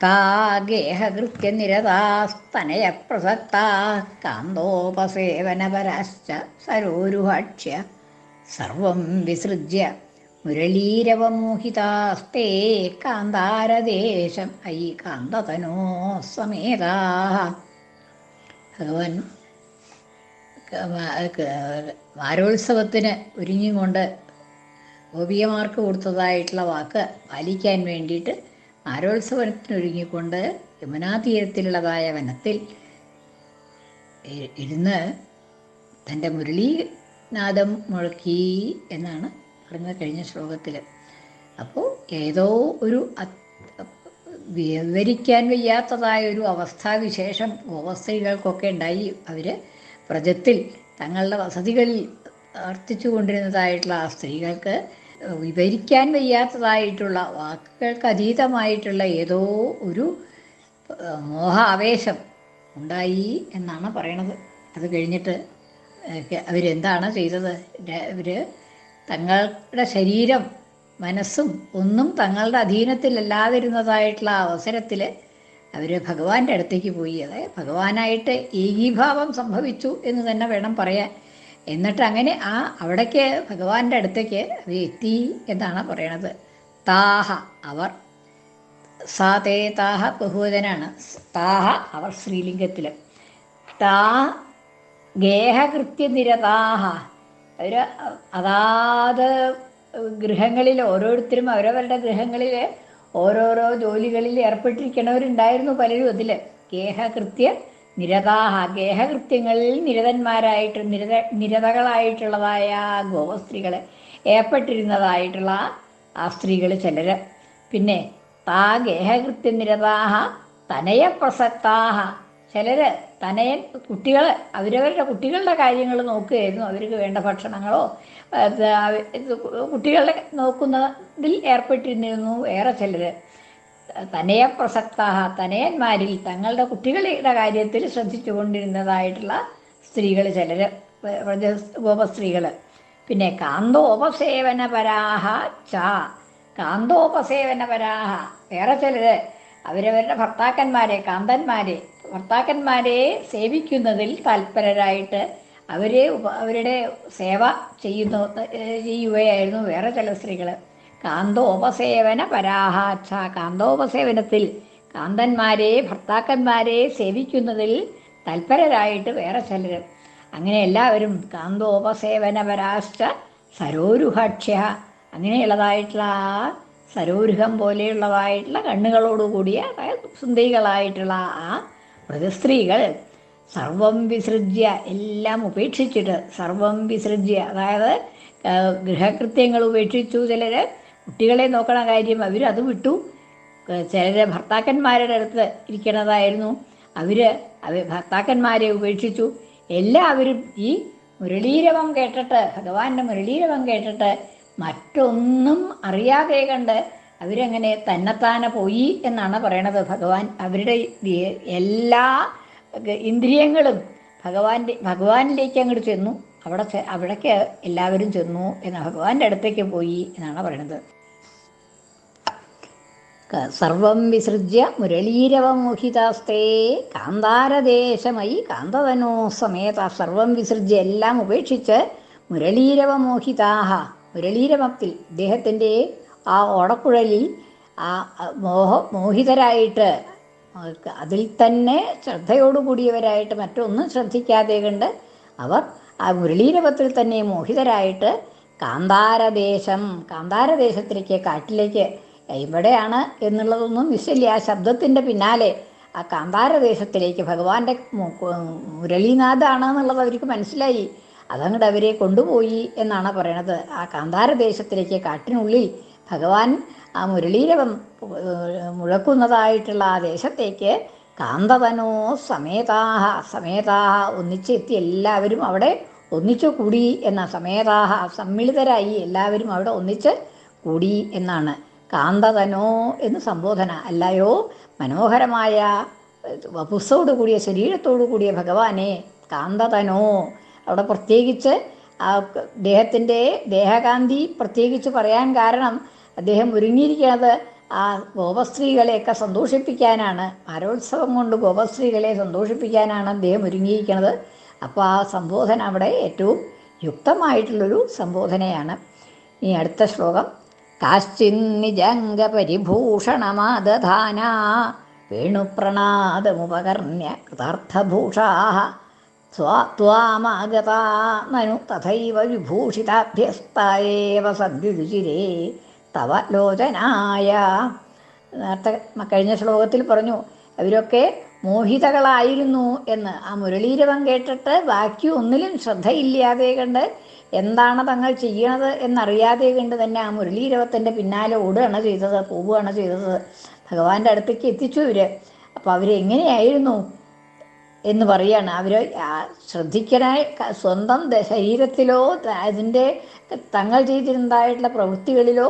താഗേഹകൃത്യനിരതാസ്തനയ പ്രസക്താ കാന്തോപസേവനപരാശ്ച സരോരുഹാക്ഷ്യ സർവം വിസൃജ്യ മുരളീരവമോഹിതാസ്തേ കാന്താരദേശം ഐ കാന്തതനോ സമേതാ. ഭഗവാൻ വാരോത്സവത്തിന് ഒരുങ്ങിക്കൊണ്ട് ഗോപികമാർക്ക് കൊടുത്തതായിട്ടുള്ള വാക്ക് പാലിക്കാൻ വേണ്ടിയിട്ട് ആരോത്സവത്തിനൊരുങ്ങിക്കൊണ്ട് യമുനാതീരത്തിലുള്ളതായ വനത്തിൽ ഇരുന്ന് തന്റെ മുരളീനാദം മുഴക്കി എന്നാണ് പറഞ്ഞത് കഴിഞ്ഞ ശ്ലോകത്തിൽ അപ്പോൾ ഏതോ ഒരു വിവരിക്കാൻ വയ്യാത്തതായ ഒരു അവസ്ഥാവിശേഷം ഗോവസ്ത്രീകൾക്കൊക്കെ ഉണ്ടായി. അവർ പ്രജത്തിൽ തങ്ങളുടെ വസതികളിൽ വർത്തിച്ചു കൊണ്ടിരുന്നതായിട്ടുള്ള ആ സ്ത്രീകൾക്ക് വിവരിക്കാൻ വയ്യാത്തതായിട്ടുള്ള വാക്കുകൾക്ക് അതീതമായിട്ടുള്ള ഏതോ ഒരു മോഹ ആവേശം ഉണ്ടായി എന്നാണ് പറയണത്. അത് കഴിഞ്ഞിട്ട് അവരെന്താണ് ചെയ്തത്? അവർ തങ്ങളുടെ ശരീരം മനസ്സും ഒന്നും തങ്ങളുടെ അധീനത്തിലല്ലാതിരുന്നതായിട്ടുള്ള അവസരത്തിൽ അവർ ഭഗവാന്റെ അടുത്തേക്ക് പോയി. അതായത് ഭഗവാനായിട്ട് ഏകീഭാവം സംഭവിച്ചു എന്ന് തന്നെ വേണം പറയാൻ. എന്നിട്ട് അങ്ങനെ ആ അവിടേക്ക് ഭഗവാന്റെ അടുത്തേക്ക് അത് എത്തി എന്നാണ് പറയണത്. താഹ അവർ സാ തേ താഹ ബഹുവചനാണ്. താഹ അവർ സ്ത്രീലിംഗത്തിൽ താ ഗേഹകൃത്യനിരതാഹ അവർ അതാത് ഗൃഹങ്ങളിൽ ഓരോരുത്തരും അവരവരുടെ ഗൃഹങ്ങളിൽ ഓരോരോ ജോലികളിൽ ഏർപ്പെട്ടിരിക്കണവരുണ്ടായിരുന്നു പലരും അതിൽ ഗേഹകൃത്യ നിരതാഹ ഗേഹകൃത്യങ്ങളിൽ നിരതന്മാരായിട്ട് നിരത നിരതകളായിട്ടുള്ളതായ ഗോപസ്ത്രീകൾ ഏർപ്പെട്ടിരുന്നതായിട്ടുള്ള ആ സ്ത്രീകൾ ചിലർ പിന്നെ താ ഗേഹകൃത്യ നിരതാഹ തനയ പ്രസക്താഹ. ചിലർ തനയൻ കുട്ടികൾ അവരവരുടെ കുട്ടികളുടെ കാര്യങ്ങൾ നോക്കുകയായിരുന്നു. അവർക്ക് വേണ്ട ഭക്ഷണങ്ങളോ കുട്ടികളെ നോക്കുന്നതിൽ ഏർപ്പെട്ടിരുന്നിരുന്നു വേറെ ചിലർ തനയ പ്രസക്താഹ തനയന്മാരിൽ തങ്ങളുടെ കുട്ടികളുടെ കാര്യത്തിൽ ശ്രദ്ധിച്ചു കൊണ്ടിരുന്നതായിട്ടുള്ള സ്ത്രീകൾ ചിലർ ഗോപസ്ത്രീകൾ പിന്നെ കാന്തോപസേവനപരാഹ ച കാന്തോപസേവനപരാഹ. വേറെ ചിലർ അവരവരുടെ ഭർത്താക്കന്മാരെ കാന്തന്മാരെ ഭർത്താക്കന്മാരെ സേവിക്കുന്നതിൽ താല്പരരായിട്ട് അവരെ അവരുടെ സേവ ചെയ്യുന്ന ചെയ്യുകയായിരുന്നു വേറെ ചില സ്ത്രീകൾ കാന്തോപസേവന പരാഹാച്ച കാന്തോപസേവനത്തിൽ കാന്തന്മാരെ ഭർത്താക്കന്മാരെ സേവിക്കുന്നതിൽ തൽപരരായിട്ട് വേറെ ചിലർ അങ്ങനെ എല്ലാവരും കാന്തോപസേവന പരാശ്ച സരോരുഹാക്ഷ്യ. അങ്ങനെയുള്ളതായിട്ടുള്ള ആ സരോരുഹം പോലെയുള്ളതായിട്ടുള്ള കണ്ണുകളോടുകൂടിയ സുന്ദരികളായിട്ടുള്ള ആ മൃഗസ്ത്രീകൾ സർവം വിസൃജ്യ എല്ലാം ഉപേക്ഷിച്ചിട്ട് സർവം വിസൃജ്യ. അതായത് ഗൃഹകൃത്യങ്ങൾ ഉപേക്ഷിച്ചു ചിലർ കുട്ടികളെ നോക്കണ കാര്യം അവർ അത് വിട്ടു. ചിലരെ ഭർത്താക്കന്മാരുടെ അടുത്ത് ഇരിക്കണതായിരുന്നു. അവർ അവർ ഭർത്താക്കന്മാരെ ഉപേക്ഷിച്ചു. എല്ലാവരും ഈ മുരളീരവം കേട്ടിട്ട് ഭഗവാന്റെ മുരളീരവം കേട്ടിട്ട് മറ്റൊന്നും അറിയാതെ കണ്ട് അവരങ്ങനെ തന്നെത്താനെ പോയി എന്നാണ് പറയണത് ഭഗവാൻ. അവരുടെ എല്ലാ ഇന്ദ്രിയങ്ങളും ഭഗവാന്റെ ഭഗവാനിലേക്ക് അങ്ങോട്ട് ചെന്നു. അവിടെ അവിടേക്ക് എല്ലാവരും ചെന്നു. എന്ന ഭഗവാന്റെ അടുത്തേക്ക് പോയി എന്നാണ് പറയണത്. സർവം വിസൃജ്യ മുരളീരവമോഹിതാസ്തേ കാന്താരദേശമയി കാന്തതനോ സമേത സർവം വിസൃജ്യ എല്ലാം ഉപേക്ഷിച്ച് മുരളീരവമോഹിതാഹ മുരളീരവത്തിൽ ഇദ്ദേഹത്തിന്റെ ആ ഓടക്കുഴലിൽ ആ മോഹ മോഹിതരായിട്ട് അതിൽ തന്നെ ശ്രദ്ധയോടുകൂടിയവരായിട്ട് മറ്റൊന്നും ശ്രദ്ധിക്കാതെ കണ്ട് അവർ ആ മുരളീരവത്തിൽ തന്നെ മോഹിതരായിട്ട് കാന്താരദേശം കാന്താരദേശത്തിലേക്ക് കാട്ടിലേക്ക് എവിടെയാണ് എന്നുള്ളതൊന്നും വിശ്വല്ല ആ ശബ്ദത്തിന്റെ പിന്നാലെ ആ കാന്താരദേശത്തിലേക്ക് ഭഗവാന്റെ മുരളീനാഥാണ് എന്നുള്ളത് അവർക്ക് മനസ്സിലായി. അതങ്ങോട്ട് അവരെ കൊണ്ടുപോയി എന്നാണ് പറയണത്. ആ കാന്താരദേശത്തിലേക്ക് കാട്ടിനുള്ളിൽ ഭഗവാൻ ആ മുരളീരവം മുഴക്കുന്നതായിട്ടുള്ള ആ ദേശത്തേക്ക് കാന്തതനോ സമേതാഹ സമേതാഹ ഒന്നിച്ചെത്തി എല്ലാവരും അവിടെ ഒന്നിച്ചു കൂടി എന്ന സമേതാഹ സമ്മിളിതരായി എല്ലാവരും അവിടെ ഒന്നിച്ച് കൂടി എന്നാണ്. കാന്തതനോ എന്ന് സംബോധന. അല്ലയോ? മനോഹരമായ വപുസോടു കൂടിയ ശരീരത്തോടു കൂടിയ ഭഗവാനെ കാന്തതനോ. അവിടെ പ്രത്യേകിച്ച് ആ ദേഹത്തിന്റെ ദേഹകാന്തി പ്രത്യേകിച്ച് പറയാൻ കാരണം അദ്ദേഹം ഒരുങ്ങിയിരിക്കുന്നത് ആ ഗോപസ്ത്രീകളെയൊക്കെ സന്തോഷിപ്പിക്കാനാണ്. ഭാരോത്സവം കൊണ്ട് ഗോപസ്ത്രീകളെ സന്തോഷിപ്പിക്കാനാണ് അദ്ദേഹം ഒരുങ്ങിയിരിക്കുന്നത്. അപ്പോൾ ആ സംബോധന അവിടെ ഏറ്റവും യുക്തമായിട്ടുള്ളൊരു സംബോധനയാണ്. ഇനി അടുത്ത ശ്ലോകം. കാശ്ചിന്നിജംഗ പരിഭൂഷണമാദധാന വേണുപ്രണാദമുപകർണ്യ കൃതാർത്ഥഭൂഷാ സ്വാമാഗത നനു തഥൈവ വിഭൂഷിതാഭ്യസ്തായേവ സദ്യുരുചിരേ തവ ലോചനായ നേരത്തെ കഴിഞ്ഞ ശ്ലോകത്തിൽ പറഞ്ഞു അവരൊക്കെ മോഹിതകളായിരുന്നു എന്ന് ആ മുരളീരവം കേട്ടിട്ട് ബാക്കി ഒന്നിലും ശ്രദ്ധയില്ലാതെ കണ്ട് എന്താണ് തങ്ങൾ ചെയ്യണത് എന്നറിയാതെ കണ്ട് തന്നെ ആ മുരളീരവത്തിന്റെ പിന്നാലെ ഓടുകയാണ് ചെയ്തത് പോവുകയാണ് ചെയ്തത്. ഭഗവാന്റെ അടുത്തേക്ക് എത്തിച്ചു ഇവർ. അപ്പോൾ അവരെങ്ങനെയായിരുന്നു എന്ന് പറയാണ്. അവർ ശ്രദ്ധിക്കണ സ്വന്തം ശരീരത്തിലോ അതിന്റെ തങ്ങൾ ചെയ്തിരുന്നതായിട്ടുള്ള പ്രവൃത്തികളിലോ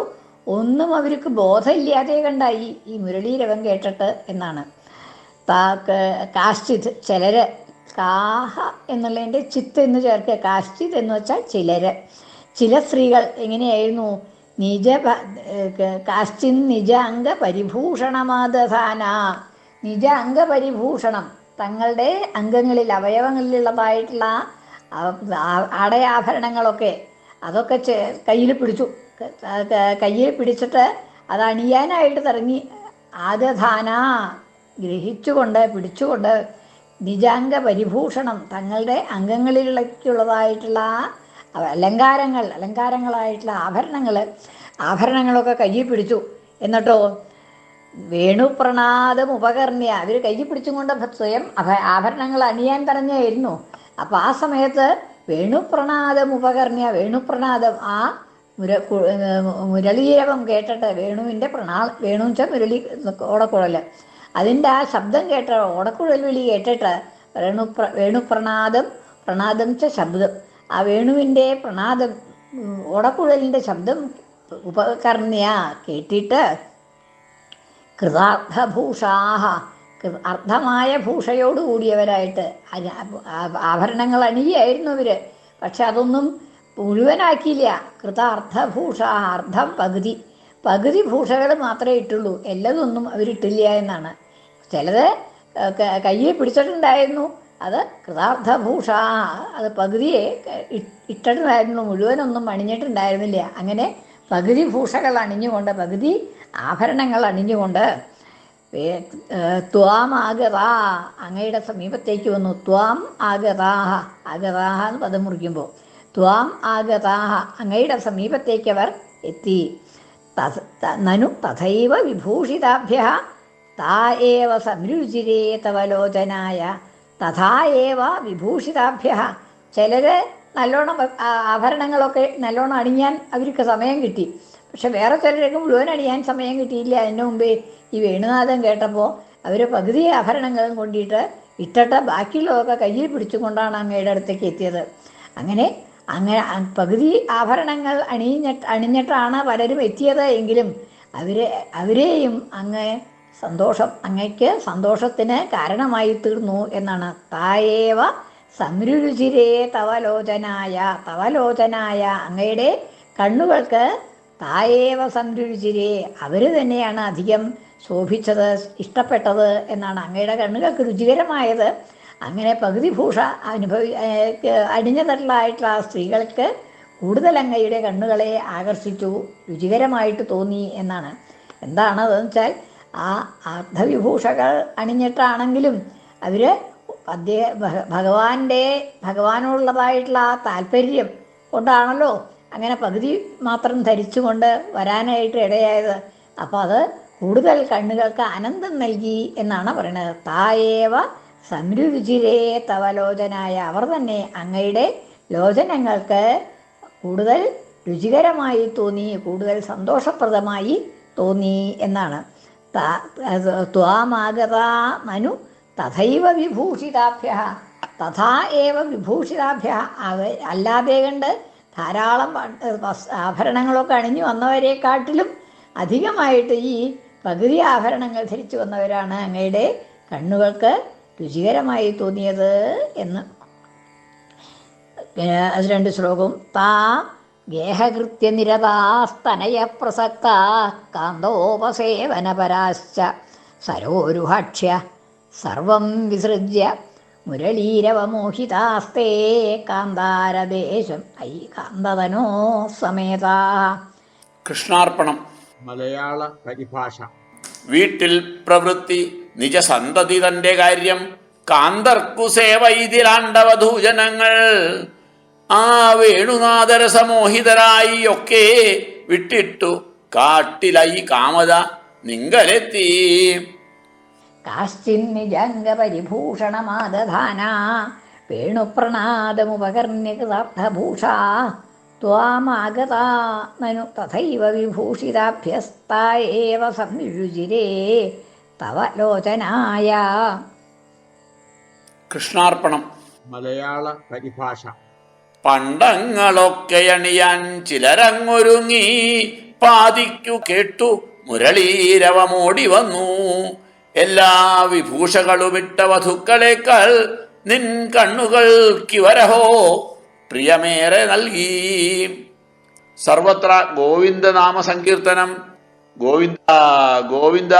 ഒന്നും അവർക്ക് ബോധമില്ലാതെ കണ്ടായി ഈ മുരളീരവം കേട്ടിട്ട് എന്നാണ്. കാശ്ചിത് ചിലര് കാഹ എന്നുള്ളതിന്റെ ചിത്ത് എന്ന് ചേർക്കുക. കാശ്ചിത് എന്ന് വെച്ചാൽ ചിലര്. ചില സ്ത്രീകൾ എങ്ങനെയായിരുന്നു? നിജ കാശ്ചിൻ നിജ അംഗ പരിഭൂഷണമാദധാന. നിജ അംഗ പരിഭൂഷണം. തങ്ങളുടെ അംഗങ്ങളിൽ അവയവങ്ങളിലുള്ളതായിട്ടുള്ള ആടയാഭരണങ്ങളൊക്കെ അതൊക്കെ കയ്യിൽ പിടിച്ചു. കയ്യിൽ പിടിച്ചിട്ട് അത് അണിയാനായിട്ട് തിറങ്ങി ആദധാന. ഗ്രഹിച്ചുകൊണ്ട് പിടിച്ചുകൊണ്ട് നിജാംഗ പരിഭൂഷണം തങ്ങളുടെ അംഗങ്ങളിലേക്കുള്ളതായിട്ടുള്ള അലങ്കാരങ്ങൾ അലങ്കാരങ്ങളായിട്ടുള്ള ആഭരണങ്ങൾ ആഭരണങ്ങളൊക്കെ കയ്യിൽ പിടിച്ചു. എന്നിട്ടോ വേണുപ്രണാദം ഉപകർണ്യ അവർ കയ്യിൽ പിടിച്ചും കൊണ്ട് സ്വയം ആഭരണങ്ങൾ അണിയാൻ പറഞ്ഞായിരുന്നു. അപ്പോൾ ആ സമയത്ത് വേണുപ്രണാദം ഉപകർണ്യ വേണുപ്രണാദം ആ മുര മുരളീരവം കേട്ടിട്ട് വേണുവിന്റെ പ്രണാ വേണു വെച്ചാൽ മുരളി ഓടക്കുഴൽ അതിന്റെ ആ ശബ്ദം കേട്ട ഓടക്കുഴൽ വിളി കേട്ടിട്ട് വേണു വേണുപ്രണാദം പ്രണാദം ച ശബ്ദം. ആ വേണുവിന്റെ പ്രണാദം ഓടക്കുഴലിന്റെ ശബ്ദം ഉപകർണ്യ കേട്ടിട്ട് കൃതാർത്ഥഭൂഷാഹ അർത്ഥമായ ഭൂഷയോട് കൂടിയവരായിട്ട് ആഭരണങ്ങൾ അണിയായിരുന്നു അവർ പക്ഷെ അതൊന്നും മുഴുവനാക്കിയില്ല. കൃതാർത്ഥഭൂഷ അർത്ഥം പകുതി പകുതി ഭൂഷകൾ മാത്രമേ ഇട്ടുള്ളൂ. എല്ലതൊന്നും അവരിട്ടില്ല എന്നാണ്. ചിലത് കയ്യിൽ പിടിച്ചിട്ടുണ്ടായിരുന്നു. അത് കൃതാർത്ഥഭൂഷ അത് പകുതിയെ ഇട്ടിട്ടുണ്ടായിരുന്നു. മുഴുവനൊന്നും അണിഞ്ഞിട്ടുണ്ടായിരുന്നില്ല. അങ്ങനെ പകുതി ഭൂഷകൾ അണിഞ്ഞുകൊണ്ട് പകുതി ആഭരണങ്ങൾ അണിഞ്ഞുകൊണ്ട് ത്വാം ആഗറാ അങ്ങയുടെ സമീപത്തേക്ക് വന്നു. ത്വാം ആഗതാഹ ആഗതാഹ എന്ന് പദം മുറിക്കുമ്പോൾ. ത്വാം ആഗതാഹ അങ്ങയുടെ സമീപത്തേക്ക് അവർ എത്തി. നനു തഥൈവ വിഭൂഷിതാഭ്യ താ ഏവ സംരുചിരേ തവ ലോചനായ വിഭൂഷിതാഭ്യ ചിലര് നല്ലോണം ആഭരണങ്ങളൊക്കെ നല്ലോണം അണിയാൻ അവർക്ക് സമയം കിട്ടി. പക്ഷെ വേറെ ചിലരൊക്കെ മുഴുവൻ അണിയാൻ സമയം കിട്ടിയില്ല. അതിന് മുമ്പേ ഈ വേണുനാഥം കേട്ടപ്പോൾ അവർ പകുതി ആഭരണങ്ങളും കൊണ്ടിട്ട് ഇട്ടിട്ട് ബാക്കിയുള്ളതൊക്കെ കയ്യിൽ പിടിച്ചുകൊണ്ടാണ് അങ്ങയുടെ അടുത്തേക്ക് എത്തിയത്. അങ്ങനെ അങ്ങനെ പകുതി ആഭരണങ്ങൾ അണിഞ്ഞിട്ട് അണിഞ്ഞിട്ടാണ് പലരും എത്തിയത് എങ്കിലും അവരെ അവരെയും അങ്ങ് സന്തോഷം. അങ്ങയ്ക്ക് സന്തോഷത്തിന് കാരണമായി തീർന്നു എന്നാണ്. തായേവ സംരുചിരേ തവലോചനായ തവലോചനായ അങ്ങയുടെ കണ്ണുകൾക്ക് തായേവ സംരുചിരേ അവർ തന്നെയാണ് അധികം ശോഭിച്ചത് ഇഷ്ടപ്പെട്ടത് എന്നാണ് അങ്ങയുടെ കണ്ണുകൾക്ക് രുചികരമായത്. അങ്ങനെ പകുതി ഭൂഷ അനുഭവി അടിഞ്ഞതട്ടിലായിട്ടുള്ള സ്ത്രീകൾക്ക് കൂടുതൽ അങ്ങയുടെ കണ്ണുകളെ ആകർഷിച്ചു രുചികരമായിട്ട് തോന്നി എന്നാണ്. എന്താണ് അതെന്ന് വെച്ചാൽ ആ അർദ്ധവിഭൂഷകൾ അണിഞ്ഞിട്ടാണെങ്കിലും അവർ അദ്ദേഹ ഭഗവാന്റെ ഭഗവാനോടുള്ളതായിട്ടുള്ള ആ താല്പര്യം കൊണ്ടാണല്ലോ അങ്ങനെ പകുതി മാത്രം ധരിച്ചുകൊണ്ട് വരാനായിട്ട് ഇടയായത്. അപ്പോൾ അത് കൂടുതൽ കണ്ണുകൾക്ക് ആനന്ദം നൽകി എന്നാണ് പറയുന്നത് തായേവ സംരുചിരേ തവലോചനായ അവർ തന്നെ അങ്ങയുടെ ലോചനങ്ങൾക്ക് കൂടുതൽ രുചികരമായി തോന്നി കൂടുതൽ സന്തോഷപ്രദമായി തോന്നി എന്നാണ്. ത്വാമാഗത മനു തഥൈവ വിഭൂഷിതാഭ്യ തഥാ ഏവ വിഭൂഷിതാഭ്യ അല്ലാതെ കണ്ട് ധാരാളം ആഭരണങ്ങളൊക്കെ അണിഞ്ഞു വന്നവരെക്കാട്ടിലും അധികമായിട്ട് ഈ പകുതി ആഭരണങ്ങൾ ധരിച്ചു വന്നവരാണ് അങ്ങയുടെ കണ്ണുകൾക്ക് രുചികരമായി തോന്നിയത് എന്ന്. രണ്ട് ശ്ലോകവും. താ ഗേഹകൃത്യ നിരതാസ്തനയ പ്രസക്ത കാന്തോപസേവനപരാശ്ച സരോരുഹാക്ഷ്യ സർവം വിസൃജ്യ മുരളീരവമോഹിതാസ്തേ കാന്താരദേശം ഐ കാന്തതനോ സമേതാ. കൃഷ്ണാർപ്പണം. മലയാള പരിഭാഷ. വീട്ടിൽ പ്രവൃത്തി നിജസന്തതി തന്റെ കാര്യം. കാന്തർക്കു സേവ ഇതിലാണ്ടവധൂജനങ്ങൾ. ആ വേണുനാദരസമോഹിതരായി ഒക്കെ വിട്ടിട്ടു കാട്ടിലായി കാമത നിങ്കലെത്തി കാശ്ചിന്നിജംഗപരിഭൂഷണമാദധാന വേണുപ്രണാദമുപകർണ്യകൃതാർത്ഥഭൂഷാ ത്വാമാഗതാ നനു തഥൈവ വിഭൂഷിതാഭ്യസ്ത ഏവ സംയുജിരേ തവ ലോചനായ. കൃഷ്ണാർപ്പണം. മലയാള പരിഭാഷ. പണ്ടങ്ങളൊക്കെ അണിയാൻ ചിലരങ്ങൊരുങ്ങി പാതിക്കു കേട്ടു മുരളീരവമോടി വന്നു. എല്ലാ വിഭൂഷകളുമിട്ട വധുക്കളേക്കാൾ നിൻ കണ്ണുകൾ കണ്ണുകൾക്കിവരഹോ പ്രിയമേറെ നൽകി. സർവത്ര ഗോവിന്ദനാമ സങ്കീർത്തനം ഗോവിന്ദ ഗോവിന്ദ.